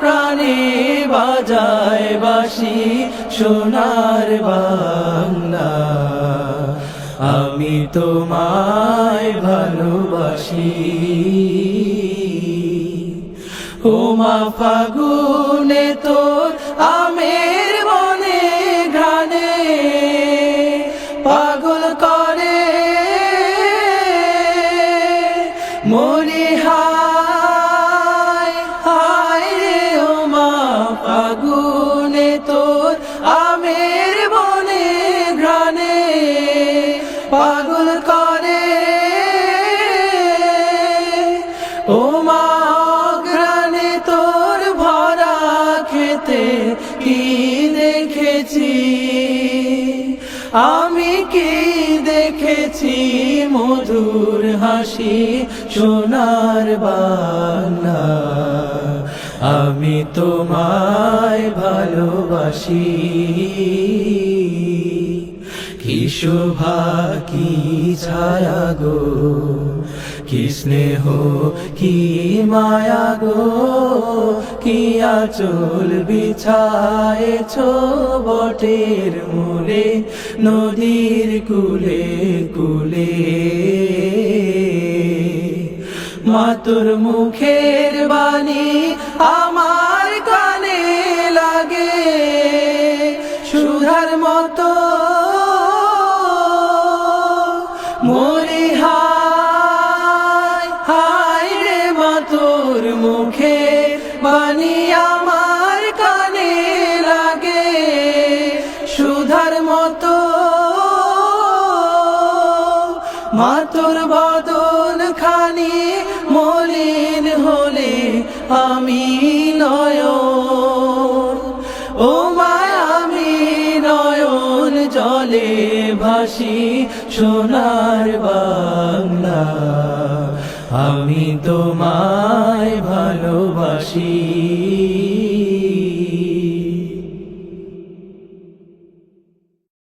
প্রাণে বাজায় বাসি সোনার বাংলা। আমি তোমায় ভালোবাসি। ও মা ফাগুনে তোর আমের বনে ঘানে পাগল করে। মরি পাগল করে। ও মা তোর ভরা খেতে কি দেখেছি? আমি কি দেখেছি মধুর হাসি সোনার বাংলা? আমি তোমায় ভালোবাসি। শোভা কি ছায়া গো। কি স্নেহ, কি মায়া গো। কি আচল বিছায়েছ বটের মূলে, নদীর কুলে কুলে। মাতুর মুখের বাণী আমার কানে লাগে। সুধার মতো মরি হায় হায় রে মাতুর মুখে বাণী আমার কানে লাগে। সুধার মতো মাতুর বদন খানি মলিন হলে আমি জলে ভাসি সোনার বাংলা। আমি তোমায় ভালোবাসি।